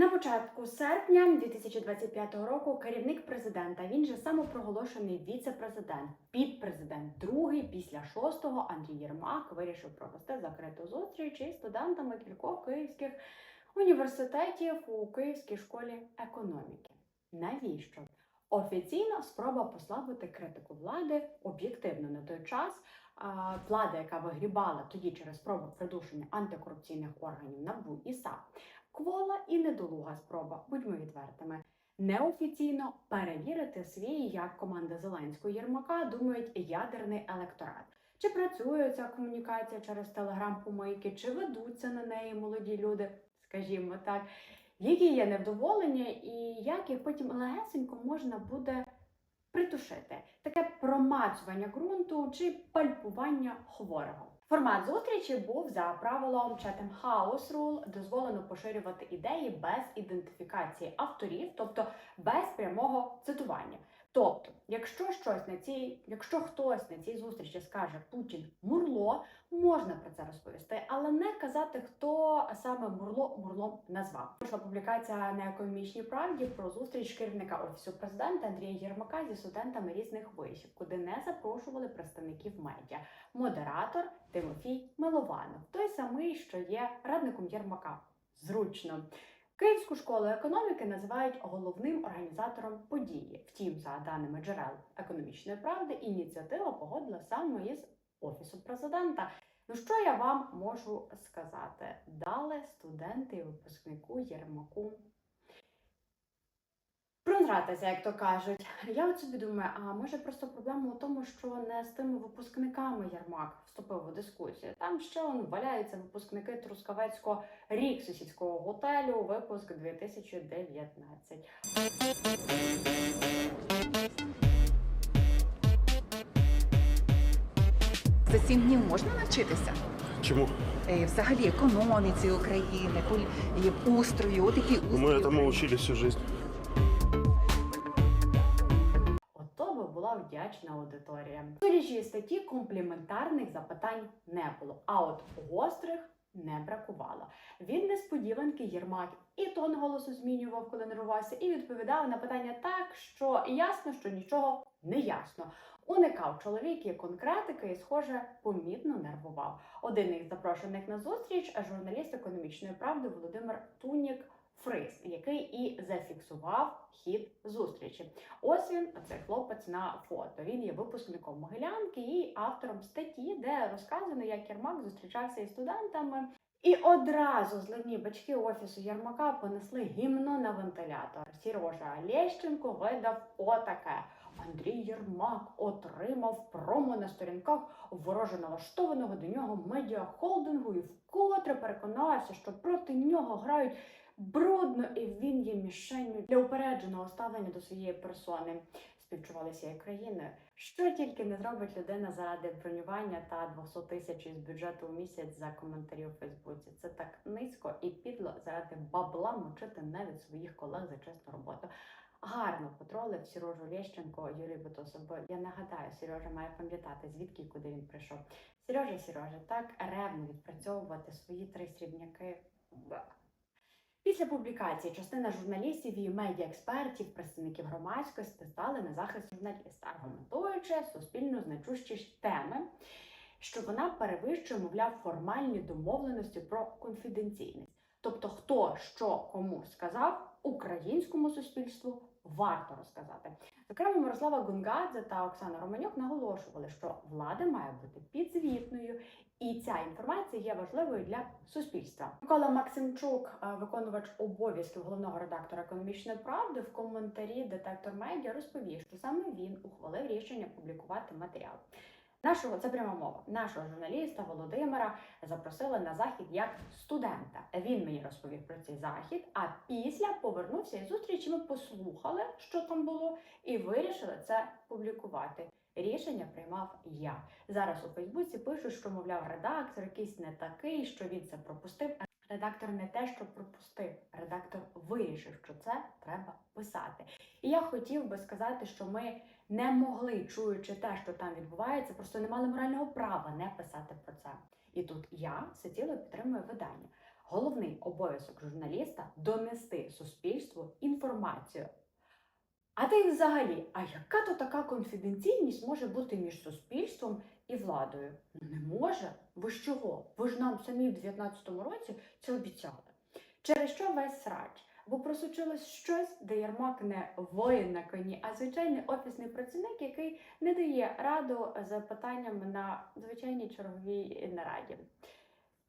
На початку серпня 2025 року керівник президента, він же самопроголошений віце-президент, підпрезидент, другий після шостого Андрій Єрмак вирішив провести закриту зустріч із студентами кількох київських університетів у Київській школі економіки. Навіщо? Офіційно спроба послабити критику влади об'єктивно на той час. Влада, яка вигрібала тоді через спробу придушення антикорупційних органів НАБУ і САП, квола і недолуга спроба, будьмо відвертими. Неофіційно перевірити свій, як команда Зеленського Єрмака думають ядерний електорат. Чи працює ця комунікація через телеграм-помийки, чи ведуться на неї молоді люди, скажімо так, які є невдоволення, і як їх потім легесенько можна буде притушити. Таке промацування ґрунту чи пальпування хворого. Формат зустрічі був за правилом Chatham House Rule, дозволено поширювати ідеї без ідентифікації авторів, тобто без прямого цитування. Тобто, якщо щось на цій, якщо хтось на цій зустрічі скаже Путін мурло, можна про це розповісти, але не казати, хто саме мурло мурлом назвав. Вийшла публікація на економічній правді про зустріч керівника офісу президента Андрія Єрмака зі студентами різних вишів, куди не запрошували представників медіа. Модератор Тимофій Милованов, той самий, що є радником Єрмака. Зручно. Київську школу економіки називають головним організатором події. Втім, за даними джерел економічної правди, ініціатива погодила саме із офісу президента. Ну що я вам можу сказати? Дали студенти випускнику Єрмаку. Пронратися, як то кажуть. Я от собі думаю, а може просто проблема у тому, що не з тими випускниками Єрмак вступив у дискусію. Там ще он валяються випускники Трускавецького рік сусідського готелю, випуск 2019. За сім днів можна навчитися? Чему? Е, Взагалі економіці України, полі- і устрою, отакі устрої. Мы этому учились всю жизнь. Вдячна аудиторія. Судячи статті, компліментарних запитань не було, а от гострих не бракувало. Від несподіванки Єрмак і тон голосу змінював, коли нервувався, і відповідав на питання так, що ясно, що нічого не ясно. Уникав чоловік і конкретики, і, схоже, помітно нервував. Один із запрошених на зустріч журналіст економічної правди Володимир Тунік. Фриз, який і зафіксував хід зустрічі. Ось він, цей хлопець на фото. Він є випускником Могилянки і автором статті, де розказано, як Єрмак зустрічався із студентами. І одразу зливні бачки офісу Єрмака понесли гімно на вентилятор. Сірожа Лещенко видав отаке. Андрій Єрмак отримав промо на сторінках вороже налаштованого до нього медіахолдингу і вкотре переконався, що проти нього грають брудно, і він є мішенню для упередженого ставлення до своєї персони. Співчувалися і країни. Що тільки не зробить людина заради бронювання та 200 тисяч із бюджету у місяць за коментарі у Фейсбуці. Це так низько і підло заради бабла мочити навіть своїх колег за чесну роботу. Гарно потролив Сірожу Лещенко Юрій Бутусов, я нагадаю, Сережа має пам'ятати, звідки і куди він прийшов. Сережа, Сережа, так ревно відпрацьовувати свої три срібняки. Після публікації частина журналістів і медіаекспертів, представників громадськості стали на захист журналіста, аргументуючи суспільно значущі теми, що вона перевищує, мовляв, формальні домовленості про конфіденційність. Тобто, хто що кому сказав, українському суспільству варто розказати. Зокрема, Мирослава Гунгадзе та Оксана Романюк наголошували, що влада має бути підзвітною, і ця інформація є важливою для суспільства. Микола Максимчук, е, виконувач обов'язків головного редактора економічної правди, в коментарі Детектор Медіа розповів, що саме він ухвалив рішення публікувати матеріал. Нашого це пряма мова. Нашого журналіста Володимира запросили на захід як студента. Він мені розповів про цей захід. А після повернувся із зустрічі. Ми послухали, що там було, і вирішили це публікувати. Рішення приймав я. Зараз у Фейсбуці пишуть, що мовляв редактор якийсь не такий, що він це пропустив. Редактор не те, що пропустив. Редактор вирішив, що це треба писати. І я хотів би сказати, що ми не могли, чуючи те, що там відбувається, просто не мали морального права не писати про це. І тут я всеціло підтримую видання. Головний обов'язок журналіста донести суспільству інформацію. А ти взагалі, а яка то така конфіденційність може бути між суспільством і владою? Ну, Не може. Ви ж чого? Ви ж нам самі в 19-му році це обіцяли. Через що весь срач? Бо просучилось щось, де Єрмак не воїн на коні, а звичайний офісний працівник, який не дає раду з питаннями на звичайній черговій нараді.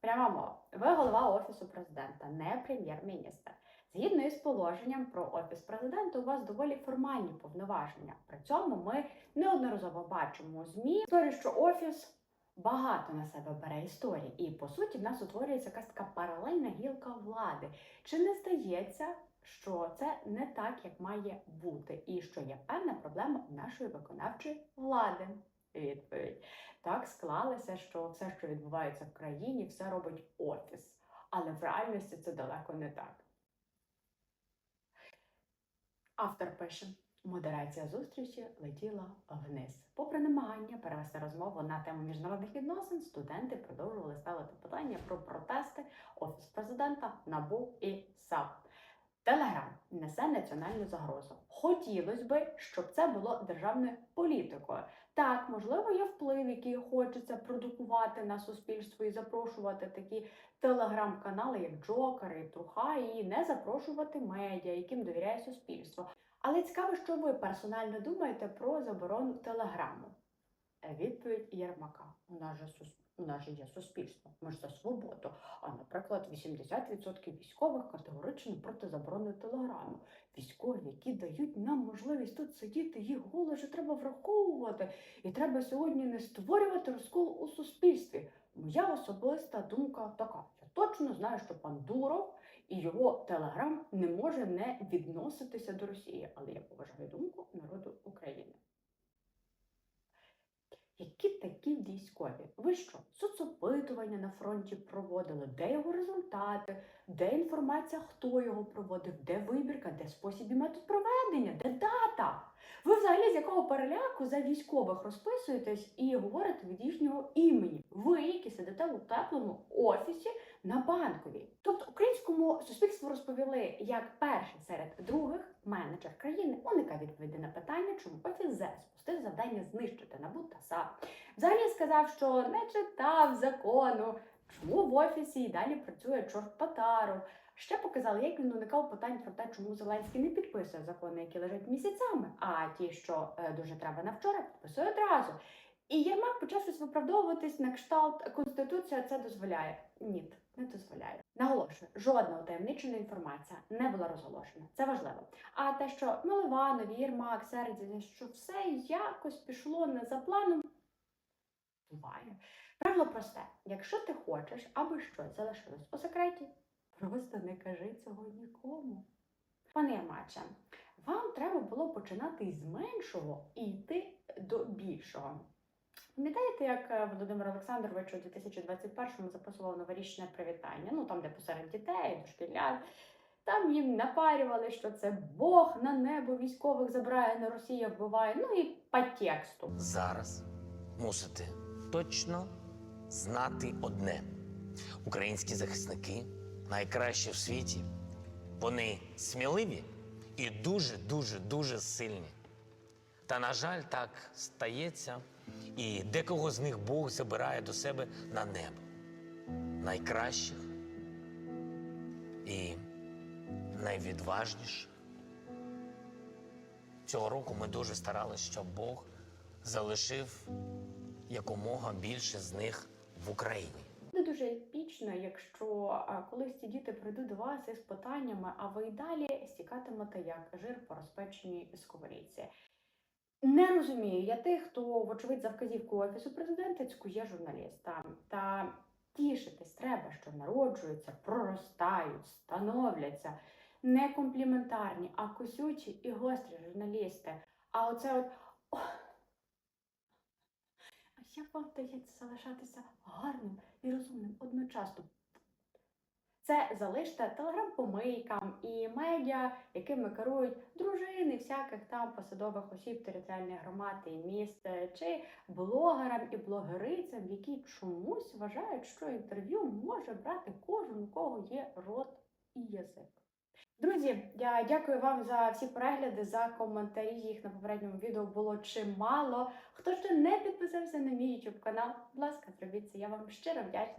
Прямо мова. Ви голова офісу президента, не прем'єр-міністр. Згідно із положенням про офіс президента, у вас доволі формальні повноваження. При цьому ми неодноразово бачимо змі історію, що офіс багато на себе бере історії, і по суті в нас утворюється якась така паралельна гілка влади. Чи не здається, що це не так, як має бути, і що є певна проблема у нашої виконавчої влади? Відповідь так склалося, що все, що відбувається в країні, все робить офіс. Але в реальності це далеко не так. Автор пише: модерація зустрічі летіла вниз. Попри намагання перевести розмову на тему міжнародних відносин, студенти продовжували ставити питання про протести Офіс президента, НАБУ і САП. Телеграм несе національну загрозу. Хотілося би, щоб це було державною політикою. Так, можливо, є вплив, який хочеться продукувати на суспільство і запрошувати такі телеграм-канали, як Джокер і Труха, і не запрошувати медіа, яким довіряє суспільство. Але цікаво, що ви персонально думаєте про заборону телеграму. Е, Відповідь Єрмака. У нас же сус... у нас же є суспільство. Ми ж за свободу. Наприклад, 80% військових категорично проти заборони телеграму. Військові, які дають нам можливість тут сидіти, їх голос же треба враховувати. І треба сьогодні не створювати розкол у суспільстві. Моя особиста думка така: я точно знаю, що пан Дуров і його телеграм не може не відноситися до Росії, але я поважаю думку народу України. Які такі військові? Ви що, соцопитування на фронті проводили? Де його результати? Де інформація, хто його проводив? Де вибірка, де спосіб і метод проведення? Де дата? Взагалі з якого переляку за військових розписуєтесь і говорите від їхнього імені? Ви, які сидите у теплому офісі на банковій. Тобто українському суспільству розповіли, як перший серед других менеджер країни уникав відповіді на питання, чому офіс ЗЕ спустив завдання знищити НАБУ та САП. Взагалі сказав, що не читав закону, чому в офісі і далі працює чорт Татаров. Ще показали, як він уникав питань про те, чому Зеленський не підписує закони, які лежать місяцями, а ті, що е, дуже треба на вчора, підписує одразу. І Єрмак почав щось виправдовуватись на кшталт Конституція це дозволяє. Ні, не дозволяє. Наголошую, жодна утаємничена інформація не була розголошена. Це важливо. А те, що Милованов, Єрмак, сердяться, що все якось пішло не за планом. Буває. Правило просте: якщо ти хочеш, аби щось залишилось у секреті, просто не кажи цього нікому. Пане Єрмаче, вам треба було починати із меншого і йти до більшого. Пам'ятаєте, як е, Володимир Олександрович у 2021-му записував новорічне привітання? Ну там, де посеред дітей, дошкільнят. Там їм напарювали, що це Бог на небо військових забирає, на Росія вбиває. Ну і по тексту. Зараз мусите точно знати одне: українські захисники найкращі в світі. Вони сміливі і дуже, дуже, сильні. Та, на жаль, так стається, і декого з них Бог забирає до себе на небо. Найкращих і найвідважніших. Цього року ми дуже старалися, щоб Бог залишив якомога більше з них в Україні. Буде дуже епічно, якщо колись ці діти прийдуть до вас із питаннями, а ви й далі стікатимете як жир по розпеченій сковорідці. Не розумію я тих, хто, вочевидь, за вказівку офісу президента цькує журналіста. Та тішитись треба, що народжуються, проростають, становляться не компліментарні, а косючі і гострі журналісти. А оце от. «О, як вам вдається залишатися гарним і розумним одночасно? Це залиште телеграм-помийкам і медіа, якими керують дружини всяких там посадових осіб територіальної громади і міст, чи блогерам і блогерицям, які чомусь вважають, що інтерв'ю може брати кожен, у кого є рот і язик. Друзі, я дякую вам за всі перегляди, за коментарі. Їх на попередньому відео було чимало. Хто ще не підписався на мій YouTube канал, будь ласка, зробіть це. Я вам щиро вдячна.